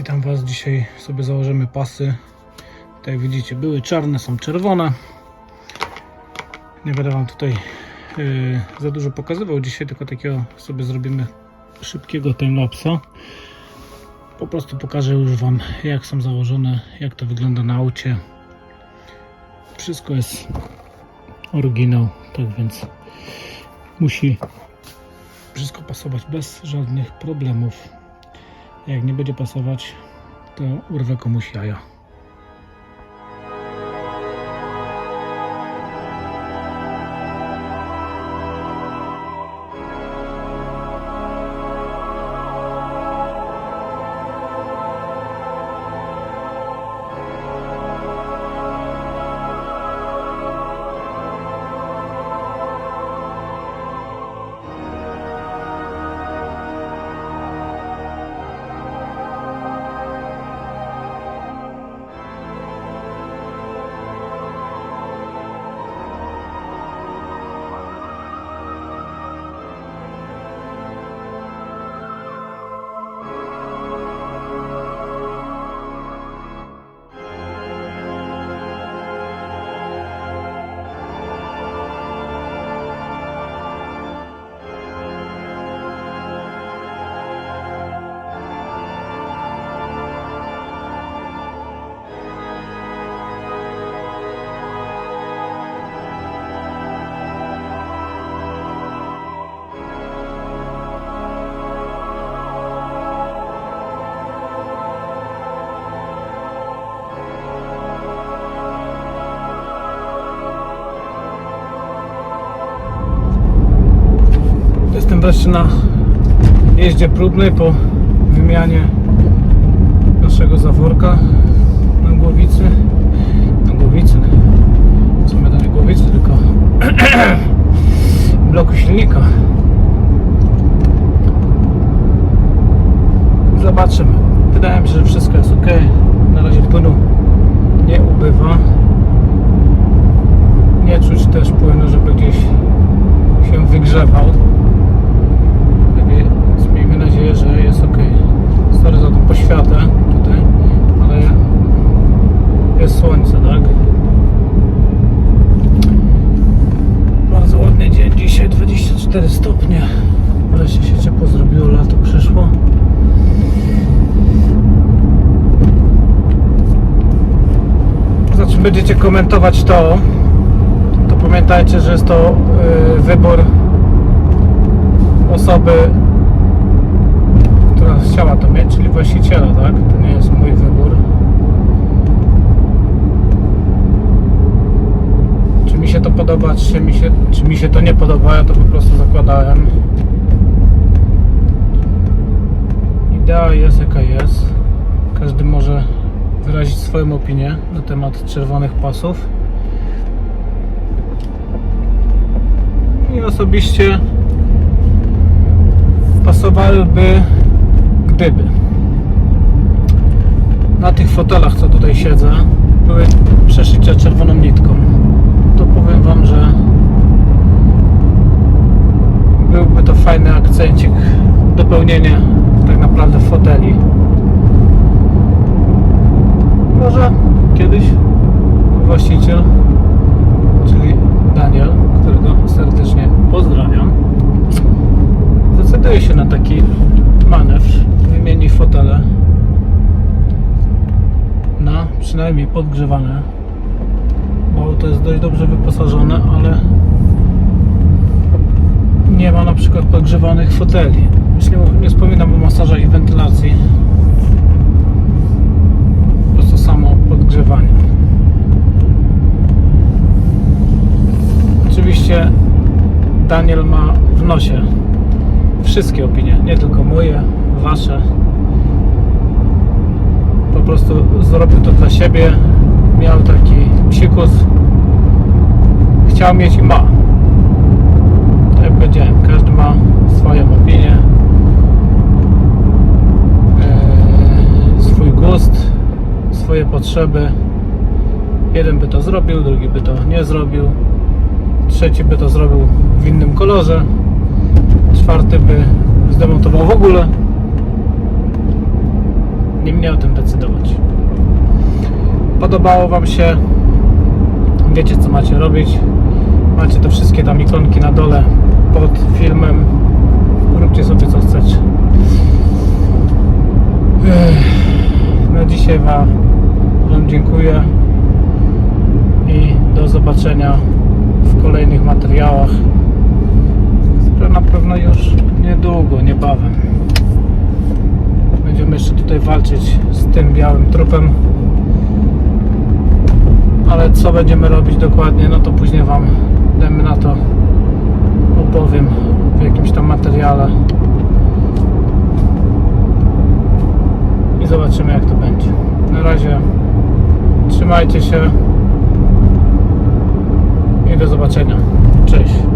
Witam Was. Dzisiaj sobie założymy pasy. Tak jak widzicie, były czarne, są czerwone. Nie będę Wam tutaj yy, za dużo pokazywał. Dzisiaj tylko takiego sobie zrobimy szybkiego timelapsa. Po prostu pokażę już Wam, jak są założone, jak to wygląda na aucie. Wszystko jest oryginał, tak więc musi wszystko pasować bez żadnych problemów. Jak nie będzie pasować, to urwę komuś jaja. Jestem wreszcie na jeździe próbnej po wymianie naszego zaworka na głowicy. Na głowicy. W sumie to nie głowicy, tylko bloku silnika. Zobaczymy. Wydaje mi się, że wszystko jest ok. Na razie płynu nie ubywa. Nie czuć też płynu, żeby gdzieś się wygrzewał. Więc miejmy nadzieję, że jest ok. Sorry poświatę tutaj, ale jest słońce, tak? Bardzo ładny dzień dzisiaj, 24 stopnie. Wreszcie się ciepło zrobiło, lato przyszło. Znaczy będziecie komentować to, to pamiętajcie, że jest to y, wybór osoby, chciała to mieć, czyli właściciela, tak? To nie jest mój wybór. Czy mi się to podoba, czy mi się, czy mi się to nie podoba, ja to po prostu zakładałem. Idea jest jaka jest. Każdy może wyrazić swoją opinię na temat czerwonych pasów. I osobiście pasowałyby na tych fotelach, co tutaj siedzę, były przeszycia czerwoną nitką. To powiem Wam, że byłby to fajny akcencik, dopełnienie tak naprawdę foteli. Może kiedyś właściciel, czyli Daniel, którego serdecznie pozdrawiam, zdecyduje się na taki manewr, wymieni fotele na przynajmniej podgrzewane, bo to jest dość dobrze wyposażone, ale nie ma na przykład podgrzewanych foteli. Już nie, nie wspominam o masażach i wentylacji. Po prostu samo podgrzewanie. Oczywiście Daniel ma w nosie wszystkie opinie, nie tylko moje, wasze. Po prostu zrobił to dla siebie. Miał taki psikus. Chciał mieć i ma. Tak jak powiedziałem, każdy ma swoją opinię. Eee, swój gust, swoje potrzeby. Jeden by to zrobił, drugi by to nie zrobił. Trzeci by to zrobił w innym kolorze czwarty by zdemontował w ogóle. Nie mnie o tym decydować. Podobało Wam się? Wiecie co macie robić. Macie te wszystkie tam ikonki na dole pod filmem. Róbcie sobie co chcecie. Na dzisiaj wam dziękuję i do zobaczenia w kolejnych materiałach, które na pewno już niedługo, niebawem. Będziemy jeszcze tutaj walczyć z tym białym trupem. Ale co będziemy robić dokładnie, no to później Wam damy na to opowiem w jakimś tam materiale. I zobaczymy jak to będzie. Na razie trzymajcie się i do zobaczenia. Cześć.